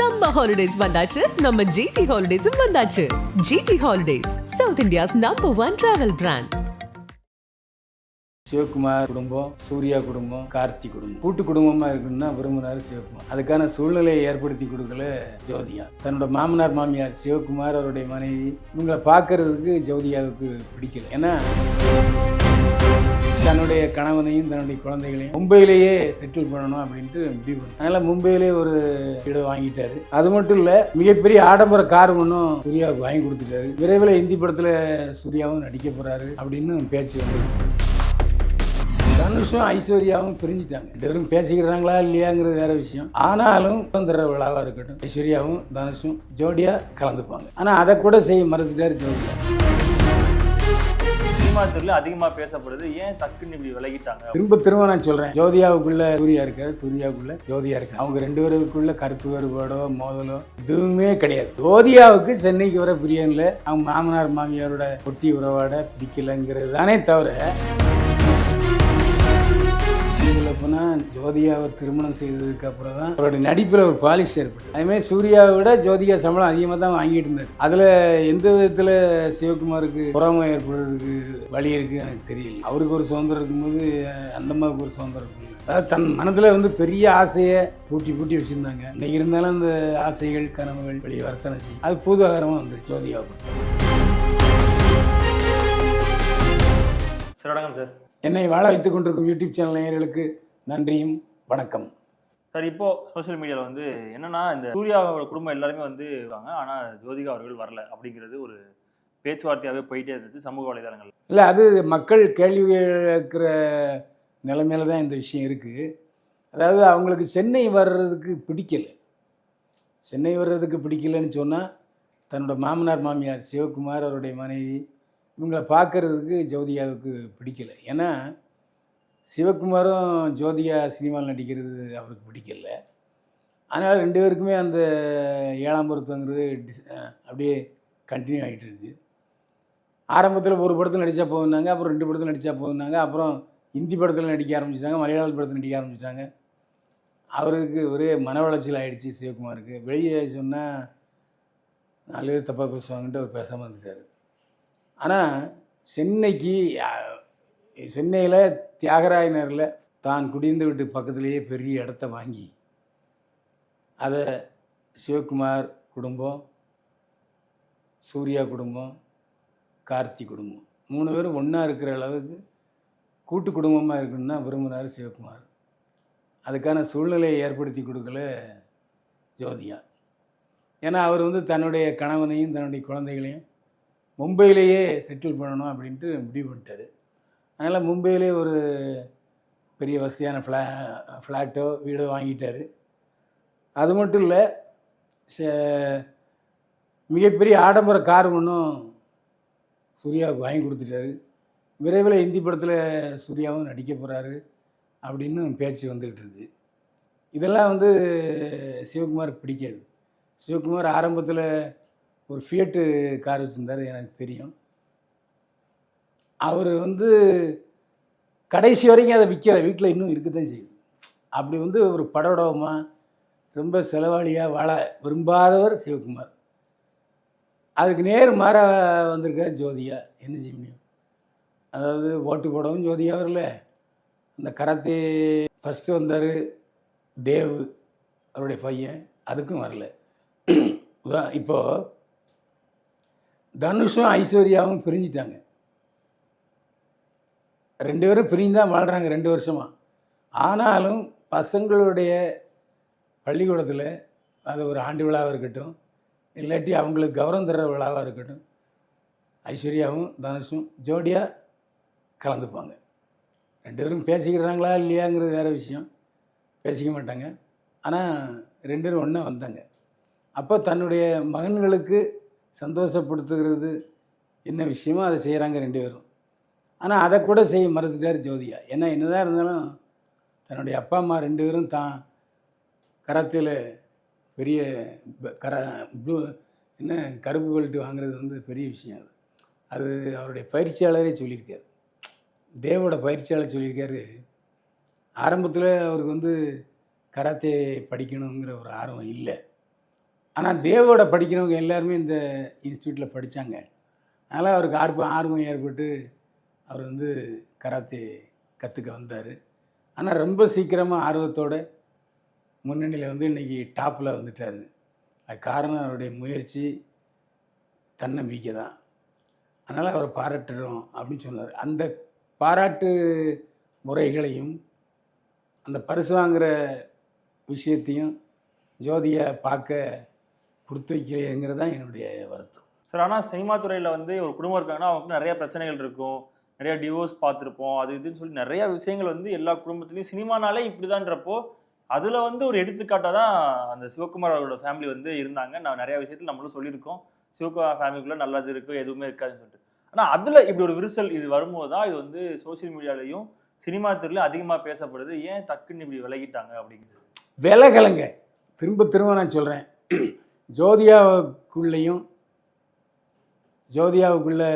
Summer holidays வந்தாச்சு. நம்ம GT ஹாலிடேஸும் வந்தாச்சு. GT holidays South India's number one travel brand Sivakumar குடும்பம் சூர்யா குடும்பம் கார்த்தி குடும்பம். கூட்டு குடும்பமா இருக்குன்னு தான் விரும்பினார் சிவகுமார். அதுக்கான சூழ்நிலையை ஏற்படுத்தி கொடுக்கல ஜோதியா தன்னோட மாமனார் மாமியார் சிவகுமார் அவருடைய மனைவி இவங்களை பார்க்கறதுக்கு ஜோதியாவுக்கு பிடிக்கல. ஏன்னா தன்னுடைய கணவனையும் தன்னுடைய குழந்தைகளையும் மும்பையிலேயே செட்டில் பண்ணணும் அப்படின்ட்டு முடிவு பண்ணார். அதனால மும்பையிலே ஒரு வீடு வாங்கிட்டாரு. அது மட்டும் இல்லை மிகப்பெரிய ஆடம்பர கார் ஒன்றும் சூர்யாவுக்கு வாங்கி கொடுத்துட்டாரு. விரைவில் இந்தி படத்தில் சூர்யாவும் நடிக்க போறாரு அப்படின்னு பேச்சு வந்து தனுஷும் ஐஸ்வர்யாவும் பிரிஞ்சுட்டாங்க. ரெண்டு பேரும் பேசிக்கிறாங்களா இல்லையாங்கிறது வேற விஷயம். ஆனாலும் சுதந்திர விழாவாக இருக்கட்டும் ஐஸ்வர்யாவும் தனுஷும் ஜோடியாக கலந்துப்பாங்க. ஆனால் அதை கூட செய்ய மறந்துட்டார் ஜோடியா. சினிமா துறையில் அதிகமாக பேசப்படுது. ஏன் டக்குன்னு இப்படி விலகிட்டாங்க? திரும்ப திரும்ப நான் சொல்கிறேன் ஜோதியாவுக்குள்ள சூர்யா இருக்காரு சூர்யாவுக்குள்ள ஜோதியா இருக்கு அவங்க ரெண்டு பேருக்குள்ள கருத்து வேறுபாடோ மோதலோ எதுவுமே கிடையாது. ஜோதியாவுக்கு சென்னைக்கு வர பிரியன்ல அவங்க மாமனார் மாமியாரோட ஒட்டி உறவாட பிடிக்கலங்கிறது தானே தவிர சொல்ல போனால் ஜோதியாவை திருமணம் செய்ததுக்கு அப்புறம் தான் அவருடைய நடிப்பில் ஒரு பாலிஷ் ஏற்பட்டு அதுமாதிரி சூர்யாவை விட ஜோதிகா சம்பளம் அதிகமாக தான் வாங்கிட்டு இருந்தார். அதில் எந்த விதத்தில் சிவகுமாருக்கு புறாமை ஏற்படுறதுக்கு வழி இருக்குது எனக்கு தெரியல. அவருக்கு ஒரு சுதந்திரம் இருக்கும்போது அந்த அம்மாவுக்கு ஒரு சுதந்திரம் இருக்குல்ல அதாவது தன் மனதில் வந்து பெரிய ஆசையை பூட்டி பூட்டி வச்சுருந்தாங்க. இன்னைக்கு இருந்தாலும் அந்த ஆசைகள் கனவுகள் வெளியே வர்த்தனை செய்யும். அது பூதாகரமாக வந்து ஜோதிகாவுக்கு சரி வணக்கம் சார். என்னை வாழ வைத்துக் கொண்டிருக்கும் யூடியூப் சேனல் நேயர்களுக்கு நன்றியும் வணக்கம். சார் இப்போ சோஷியல் மீடியாவில் வந்து என்னன்னா இந்த சூர்யாவோட குடும்பம் எல்லாருமே வந்து இருக்காங்க. ஆனால் ஜோதிகா அவர்கள் வரல அப்படிங்கிறது ஒரு பேச்சுவார்த்தையாகவே போயிட்டே இருந்துச்சு சமூக வலைதளங்கள் இல்லை அது மக்கள் கேள்வி கேட்குற நிலைமையில தான் இந்த விஷயம் இருக்குது அதாவது அவங்களுக்கு சென்னை வர்றதுக்கு பிடிக்கல. சென்னை வர்றதுக்கு பிடிக்கலன்னு சொன்னால் தன்னோட மாமனார் மாமியார் சிவகுமார் அவருடைய மனைவி இவங்களை பார்க்கறதுக்கு ஜோதியாவுக்கு பிடிக்கல. ஏன்னா சிவகுமாரும் ஜோதியா சினிமாவில் நடிக்கிறது அவருக்கு பிடிக்கல. அதனால் ரெண்டு பேருக்குமே அந்த ஏழாம் பொருத்தங்கிறது டிஸ் அப்படியே கண்டினியூ ஆகிட்டு இருக்கு. ஆரம்பத்தில் ஒரு படத்தில் நடித்தா போகுனாங்க அப்புறம் ரெண்டு படத்தில் நடித்தா போகுனாங்க அப்புறம் ஹிந்தி படத்தில் நடிக்க ஆரம்பிச்சிட்டாங்க மலையாள படத்தில் நடிக்க ஆரம்பிச்சிட்டாங்க. அவருக்கு ஒரே மன உளைச்சல் சிவகுமாருக்கு. வெளியே சொன்னால் நாலு பேர் தப்பாக பேசுவாங்கன்ட்டு அவர் பேசாமல் இருந்துட்டார். ஆனால் சென்னைக்கு சென்னையில் தியாகராய நகரில் தான் குடியிருந்த வீட்டு பக்கத்துலேயே பெரிய இடத்த வாங்கி அதை சிவகுமார் குடும்பம் சூர்யா குடும்பம் கார்த்தி குடும்பம் மூணு பேரும் ஒன்றா இருக்கிற அளவுக்கு கூட்டு குடும்பமாக இருக்குன்னு தான் விரும்பினார் சிவகுமார். அதுக்கான சூழ்நிலையை ஏற்படுத்தி கொடுக்கல ஜோதியா ஏன்னா அவர் வந்து தன்னுடைய கணவனையும் தன்னுடைய குழந்தைகளையும் மும்பையிலேயே செட்டில் பண்ணணும் அப்படின்ட்டு முடிவு பண்ணிட்டார். அதனால் மும்பையிலே ஒரு பெரிய வசதியான ஃப்ளா ஃப்ளாட்டோ வீடோ வாங்கிட்டார். அது மட்டும் இல்லை ச- மிகப்பெரிய ஆடம்பர கார் ஒன்றும் சூர்யாவுக்கு வாங்கி கொடுத்துட்டாரு. விரைவில் இந்தி படத்தில் சூர்யாவும் நடிக்க போகிறாரு அப்படின்னு பேச்சு வந்துக்கிட்டு இருக்கு. இதெல்லாம் வந்து சிவகுமாருக்கு பிடிக்காது. சிவகுமார் ஆரம்பத்தில் ஒரு ஃபியட்டு கார் வச்சுருந்தாரு எனக்கு தெரியும். அவர் வந்து கடைசி வரைக்கும் அதை விற்கல வீட்டில் இன்னும் இருக்க தான் செய்யுது. அப்படி வந்து ஒரு படோடவமாக ரொம்ப செலவாளியாக வாழ விரும்பாதவர் சிவகுமார். அதுக்கு நேர் மாற வந்திருக்கார் ஜோதியா என்ன செய்ய முடியும்? அதாவது ஓட்டு போடவும் ஜோதியா வரல. அந்த கராத்தே ஃபஸ்ட்டு வந்தார் தேவ் அவருடைய பையன். அதுக்கும் வரல. இப்போது தனுஷும் ஐஸ்வர்யாவும் பிரிஞ்சிட்டாங்க. ரெண்டு பேரும் பிரிஞ்சு தான் வாழ்கிறாங்க ரெண்டு வருஷமாக ஆனாலும் பசங்களுடைய பள்ளிக்கூடத்தில் அது ஒரு ஆண்டு விழாவாக இருக்கட்டும் இல்லாட்டி அவங்களுக்கு கௌரவம் தர்ற விழாவாக இருக்கட்டும் ஐஸ்வர்யாவும் தனுஷும் ஜோடியாக கலந்துப்பாங்க. ரெண்டு பேரும் பேசிக்கிறாங்களா இல்லையாங்கிறது வேறு விஷயம். பேசிக்க மாட்டாங்க. ஆனால் ரெண்டு பேரும் ஒன்றா வந்தாங்க. அப்போ தன்னுடைய மகன்களுக்கு சந்தோஷப்படுத்துகிறது என்ன விஷயமோ அதை செய்கிறாங்க ரெண்டு பேரும். ஆனால் அதை கூட செய்ய மறுத்துட்டார் ஜோதியா ஏன்னா என்னதான் இருந்தாலும் தன்னுடைய அப்பா அம்மா ரெண்டு பேரும் தான் கராத்தேல பெரிய கர ப்ளூ என்ன கருப்பு பெல்ட் வாங்குறது வந்து பெரிய விஷயம் அது. அது அவருடைய பயிற்சியாளரே சொல்லியிருக்காரு. தேவோட பயிற்சியாளர் சொல்லியிருக்காரு ஆரம்பத்தில் அவருக்கு வந்து கராத்தே படிக்கணுங்கிற ஒரு ஆர்வம் இல்லை. ஆனால் தேவோட படிக்கிறவங்க எல்லாருமே இந்த இன்ஸ்டியூட்டில் படித்தாங்க அதனால் அவருக்கு ஆர்வம் ஆர்வம் ஏற்பட்டு அவர் வந்து கராத்தே கற்றுக்க வந்தார். ஆனால் ரொம்ப சீக்கிரமாக ஆர்வத்தோட முன்னணியில் வந்து இன்றைக்கி டாப்பில் வந்துட்டார். அது காரணம் அவருடைய முயற்சி தன்னம்பிக்கை தான். அதனால் அவரை பாராட்டுறோம் அப்படின்னு சொன்னார். அந்த பாராட்டு முறைகளையும் அந்த பரிசு வாங்குகிற விஷயத்தையும் ஜோதியை பார்க்க கொடுத்து வைக்கிறேங்கிறது தான் என்னுடைய வருத்தம். சார் ஆனால் சினிமா துறையில் வந்து ஒரு குடும்பம் இருக்காங்கன்னா அவங்களுக்கு நிறைய பிரச்சனைகள் இருக்கும். நிறைய டிவோர்ஸ் பார்த்துருப்போம் அது இதுன்னு சொல்லி நிறைய விஷயங்கள் வந்து எல்லா குடும்பத்துலேயும் சினிமானாலே இப்படிதான்றப்போ அதில் வந்து ஒரு எடுத்துக்காட்டாக தான் அந்த சிவகுமார் அவரோட ஃபேமிலி வந்து இருந்தாங்க. நான் நிறைய விஷயத்தில் நம்மளும் சொல்லியிருக்கோம். சிவகுமார் ஃபேமிலிக்குள்ளே நல்லது இருக்கும் எதுவுமே இருக்காதுன்னு சொல்லிட்டு. ஆனால் அதில் இப்படி ஒரு விரிசல் இது வரும்போது தான் இது வந்து சோஷியல் மீடியாலையும் சினிமா துறையிலும் அதிகமாக பேசப்படுது. ஏன் டக்குன்னு இப்படி விலகிட்டாங்க அப்படிங்கிறது? விலகலைங்க. திரும்ப திரும்ப நான் சொல்கிறேன் ஜோதியாவுக்குள்ளேயும் ஜோதியாவுக்குள்ளே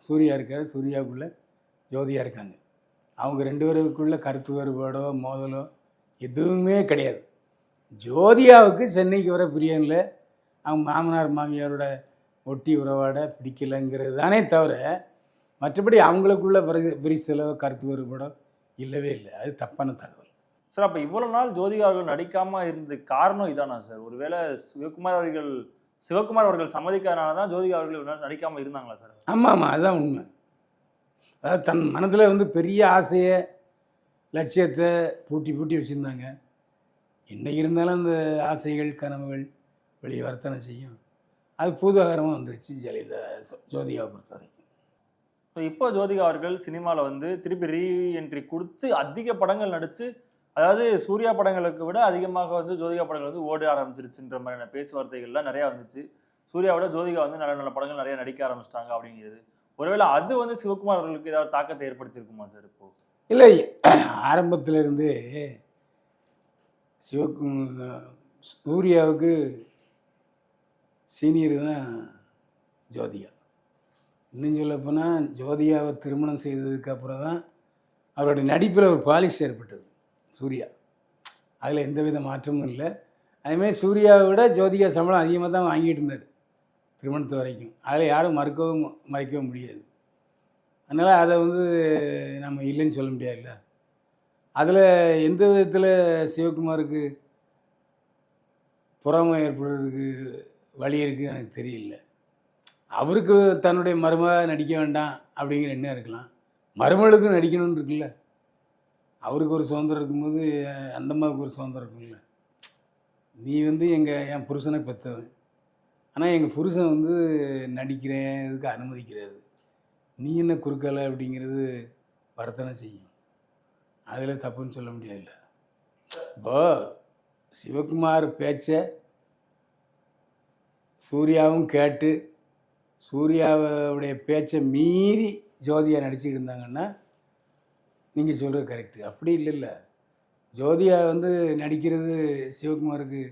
சூர்யா இருக்கார் சூர்யாவுக்குள்ளே ஜோதியாக இருக்காங்க. அவங்க ரெண்டு பேருக்குள்ளே கருத்து வேறுபாடோ மோதலோ எதுவுமே கிடையாது. ஜோதியாவுக்கு சென்னைக்கு வர பிரியம் இல்லை அவங்க மாமனார் மாமியாரோட ஒட்டி உறவாட பிடிக்கலைங்கிறது தானே தவிர மற்றபடி அவங்களுக்குள்ள விரி- விரிசலோ கருத்து வேறுபாடோ இல்லவே இல்லை. அது தப்பான தகவல். சார் அப்போ இவ்வளோ நாள் ஜோதிகா அவர்கள் நடிக்காமல் இருந்த காரணம் இதானா சார்? ஒருவேளை சிவகுமார் அவர்கள் சிவகுமார் அவர்கள் சம்மதிக்காதனால தான் ஜோதிகா அவர்கள் நடிக்காமல் இருந்தாங்களா சார்? ஆமாம் ஆமாம் அதுதான் உண்மை. அதாவது தன் மனதில் வந்து பெரிய ஆசையை லட்சியத்தை பூட்டி பூட்டி வச்சுருந்தாங்க. இன்னைக்கு இருந்தாலும் அந்த ஆசைகள் கனவுகள் வெளியே வர்த்தனை செய்யும். அது பூதாகரமாக வந்துருச்சு ஜெயலலிதா ஜோதிகாவை பொறுத்த வரைக்கும் ஸோ இப்போ ஜோதிகா அவர்கள் சினிமாவில் வந்து திருப்பி ரீஎன்ட்ரி கொடுத்து அதிக படங்கள் நடித்து அதாவது சூர்யா படங்களுக்கு விட அதிகமாக வந்து ஜோதிகா படங்கள் வந்து ஓட ஆரம்பிச்சிருச்சுன்ற மாதிரியான பேச்சுவார்த்தைகள்லாம் நிறையா வந்துச்சு. சூர்யாவோட ஜோதிகா வந்து நல்ல நல்ல படங்கள் நிறைய நடிக்க ஆரம்பிச்சிட்டாங்க அப்படிங்கிறது. ஒருவேளை அது வந்து சிவகுமார் அவர்களுக்கு ஏதாவது தாக்கத்தை ஏற்படுத்தியிருக்குமா சார் இப்போ? இல்லை ஆரம்பத்தில் இருந்து சிவக்கு சூர்யாவுக்கு சீனியர் தான் ஜோதிகா. இன்னும் சொல்லப்போனால் ஜோதிகாவை திருமணம் செய்ததுக்கு அப்புறம் தான் அவருடைய நடிப்பில் ஒரு பாலிஷ் ஏற்பட்டது. சூர்யா. அதில் எந்த வித மாற்றமும் இல்லை. அதுமாரி சூர்யாவை விட ஜோதிகா சம்பளம் அதிகமாக தான் வாங்கிட்டு இருந்தார் திருமணத்து வரைக்கும். அதில் யாரும் மறுக்கவும் மறைக்கவும் முடியாது. அதனால் அதை வந்து நம்ம இல்லைன்னு சொல்ல முடியாதுல்ல. அதில் எந்த விதத்தில் சிவகுமாருக்கு பொறாமை ஏற்படுறதுக்கு வழி இருக்குது எனக்கு தெரியல. அவருக்கு தன்னுடைய மருமக நடிக்க வேண்டாம் அப்படிங்கிற எண்ணம் இருக்கலாம். மருமகளுக்கும் நடிக்கணும்னு இருக்குல்ல. அவருக்கு ஒரு சுதந்திரம் இருக்கும்போது அந்த அம்மாவுக்கு ஒரு சுதந்திரம் இருக்கும்ல. நீ வந்து எங்கள் என் புருஷனை பெற்றவன். ஆனால் எங்கள் புருஷன் வந்து நடிக்கிறேன் இதுக்கு அனுமதிக்கிறாரு. நீ என்ன குறுக்கலை அப்படிங்கிறது வர்த்தனை செய்யும். அதில் தப்புன்னு சொல்ல முடியாதுல்ல. இப்போ சிவகுமார் பேச்சை சூர்யாவும் கேட்டு சூர்யாவுடைய பேச்சை மீறி ஜோதியா நடிச்சுட்டு இருந்தாங்கன்னா நீங்கள் சொல்கிறது கரெக்டு அப்படி இல்லைல்ல ஜோதியா வந்து நடிக்கிறது சிவகுமாருக்கு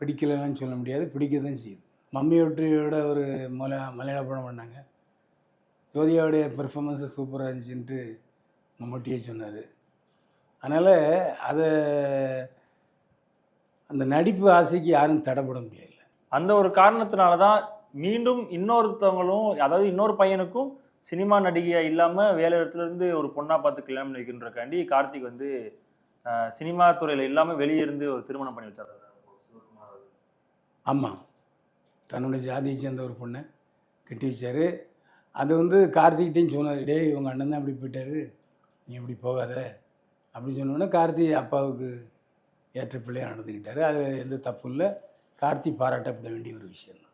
பிடிக்கலைன்னு சொல்ல முடியாது பிடிக்க தான் செய்யுது. மம்மி ஒற்றியோட ஒரு மல மலையாள படம் பண்ணாங்க. ஜோதியாவுடைய பெர்ஃபார்மன்ஸு சூப்பராக இருந்துச்சுன்ட்டு மம்முட்டியே சொன்னார். அதனால் அதை அந்த நடிப்பு ஆசைக்கு யாரும் தடைப்பட முடியல. அந்த ஒரு காரணத்தினால தான் மீண்டும் இன்னொருத்தவங்களும் அதாவது இன்னொரு பையனுக்கும் சினிமா நடிகையாக இல்லாமல் வேலை இடத்துல இருந்து ஒரு பொண்ணாக பார்த்து கல்யாணம் பண்ணி கார்த்திக் வந்து சினிமா துறையில் இல்லாமல் வெளியே இருந்து ஒரு திருமணம் பண்ணி வச்சார். ஆமாம் தன்னுடைய ஜாதியை சேர்ந்த ஒரு பொண்ணை கட்டி வச்சார். அது வந்து கார்த்திகிட்டையும் சொன்னார் டேய் உங்கள் அண்ணன் தான் அப்படி போயிட்டார். நீ இப்படி போகாத. அப்படின்னு சொன்னோன்னே கார்த்தி அப்பாவுக்கு ஏற்ற பிள்ளையாக நடந்துக்கிட்டார். அதில் எந்த தப்பும் இல்லை. கார்த்தி பாராட்டப்பட வேண்டிய ஒரு விஷயம் தான்